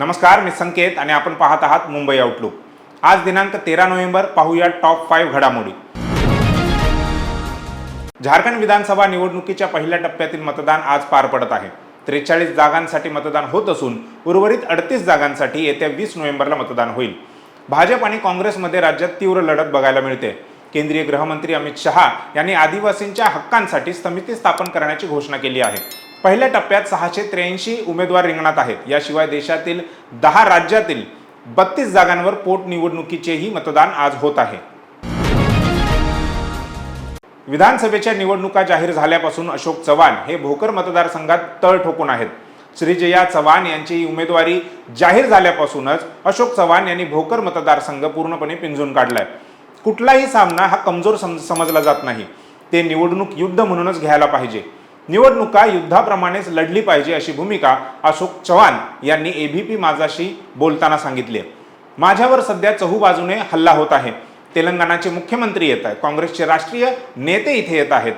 नमस्कार मी संकेत आणि आपण पाहत आहात मुंबई आउटलुक आज दिनांक तेरा नोव्हेंबर पाहूया टॉप फाईव्ह घडामोडी. झारखंड विधानसभा निवडणुकीच्या पहिल्या टप्प्यातील मतदान आज पार पडत आहे. त्रेचाळीस जागांसाठी मतदान होत असून उर्वरित अडतीस जागांसाठी येत्या वीस नोव्हेंबरला मतदान होईल. भाजप आणि काँग्रेसमध्ये राज्यात तीव्र लढत बघायला मिळते. केंद्रीय गृहमंत्री अमित शहा यांनी आदिवासींच्या हक्कांसाठी समिती स्थापन करण्याची घोषणा केली आहे. पहिल्या टप्प्यात सहाशे त्र्याऐंशी उमेदवार रिंगणात आहेत. याशिवाय देशातील दहा राज्यातील बत्तीस जागांवर पोटनिवडणुकीचेही मतदान आज होत आहे. विधानसभेच्या निवडणुका जाहीर झाल्यापासून अशोक चव्हाण हे भोकर मतदारसंघात तळ ठोकून आहेत. श्रीजया चव्हाण यांची उमेदवारी जाहीर झाल्यापासूनच अशोक चव्हाण यांनी भोकर मतदारसंघ पूर्णपणे पिंजून काढलाय. कुठलाही सामना हा कमजोर सम समजला जात नाही. ते निवडणूक युद्ध म्हणूनच घ्यायला पाहिजे. निवडणुका युद्धाप्रमाणेच लढली पाहिजे अशी भूमिका अशोक चव्हाण यांनी एबीपी माझाशी बोलताना सांगितली आहे. माझ्यावर सध्या चहूबाजूने हल्ला होत आहे. तेलंगणाचे मुख्यमंत्री येत आहेत. काँग्रेसचे राष्ट्रीय नेते इथे येत आहेत.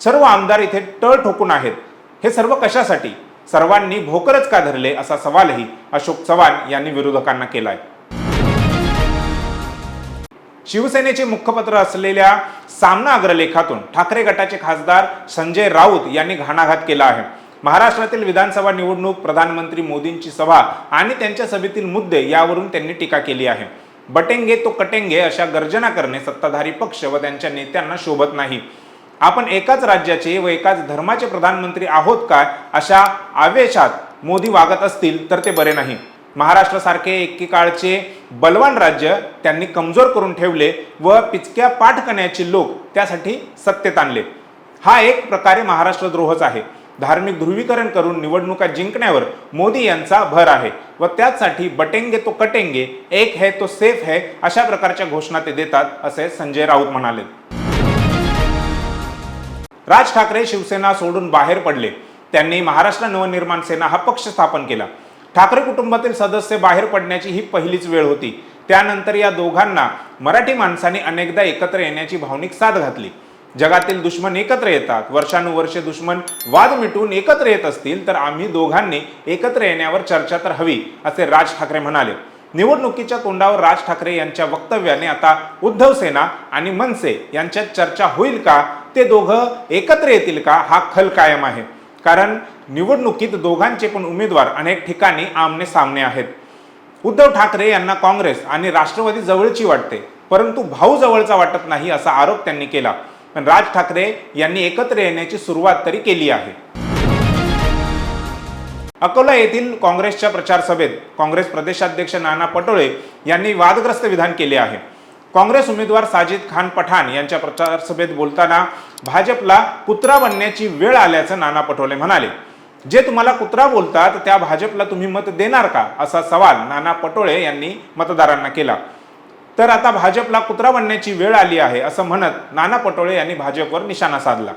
सर्व आमदार इथे टळ ठोकून आहेत. हे सर्व कशासाठी? सर्वांनी भोकरच का धरले असा सवालही अशोक चव्हाण यांनी विरोधकांना केला आहे शिवसेनेचे मुखपत्र असलेल्या सामना अग्रलेखातून ठाकरे गटाचे खासदार संजय राऊत यांनी घाणाघात केला आहे. महाराष्ट्रातील विधानसभा निवडणूक प्रधानमंत्री मोदींची सभा आणि त्यांच्या सभेतील मुद्दे यावरून त्यांनी टीका केली आहे. बटेंगे तो कटेंगे अशा गर्जना करणे सत्ताधारी पक्ष व त्यांच्या नेत्यांना शोभत नाही. आपण एकाच राज्याचे व एकाच धर्माचे प्रधानमंत्री आहोत काय अशा आवेशात मोदी वागत असतील तर ते बरे नाही. महाराष्ट्रासारखे एकेकाळचे बलवान राज्य त्यांनी कमजोर करून ठेवले व पिचक्या पाठकण्याचे लोक त्यासाठी सत्तेत आणले. हा एक प्रकारे महाराष्ट्र द्रोहच आहे. धार्मिक ध्रुवीकरण करून निवडणुका जिंकण्यावर मोदी यांचा भर आहे व त्याचसाठी बटेंगे तो कटेंगे एक है तो सेफ है अशा प्रकारच्या घोषणा ते देतात असे संजय राऊत म्हणाले. राज ठाकरे शिवसेना सोडून बाहेर पडले. त्यांनी महाराष्ट्र नवनिर्माण सेना हा पक्ष स्थापन केला. ठाकरे कुटुंबातील सदस्य बाहेर पडण्याची ही पहिलीच वेळ होती. त्यानंतर या दोघांना मराठी माणसाने अनेकदा एकत्र येण्याची भावनिक साथ घातली. जगातील दुश्मन एकत्र येतात. वर्षानुवर्षे दुश्मन वाद मिटून एकत्र येत असतील तर आम्ही दोघांनी एकत्र येण्यावर चर्चा तर हवी असे राज ठाकरे म्हणाले. निवडणुकीच्या तोंडावर राज ठाकरे यांच्या वक्तव्याने आता उद्धव सेना आणि मनसे यांच्यात चर्चा होईल का? ते दोघं एकत्र येतील का? हा खल कायम आहे. कारण निवडणुकीत दोघांचे पण उमेदवार अनेक ठिकाणी आमने सामने आहेत. उद्धव ठाकरे यांना काँग्रेस आणि राष्ट्रवादी जवळची वाटते परंतु भाऊ जवळचा वाटत नाही असा आरोप त्यांनी केला. पण राज ठाकरे यांनी एकत्र येण्याची सुरुवात तरी केली आहे. अकोला येथील काँग्रेसच्या प्रचार सभेत काँग्रेस प्रदेशाध्यक्ष नाना पटोळे यांनी वादग्रस्त विधान केले आहे. काँग्रेस उमेदवार साजिद खान पठाण यांच्या प्रचार सभेत बोलताना भाजपला कुत्रा बनण्याची वेळ आल्याचं नाना पटोले म्हणाले. जे तुम्हाला कुत्रा बोलतात त्या भाजपला तुम्ही मत देणार का? असा सवाल नाना पटोळे यांनी मतदारांना केला. तर आता भाजपला कुत्रा बनण्याची वेळ आली आहे असं म्हणत नाना पटोळे यांनी भाजपवर निशाणा साधला.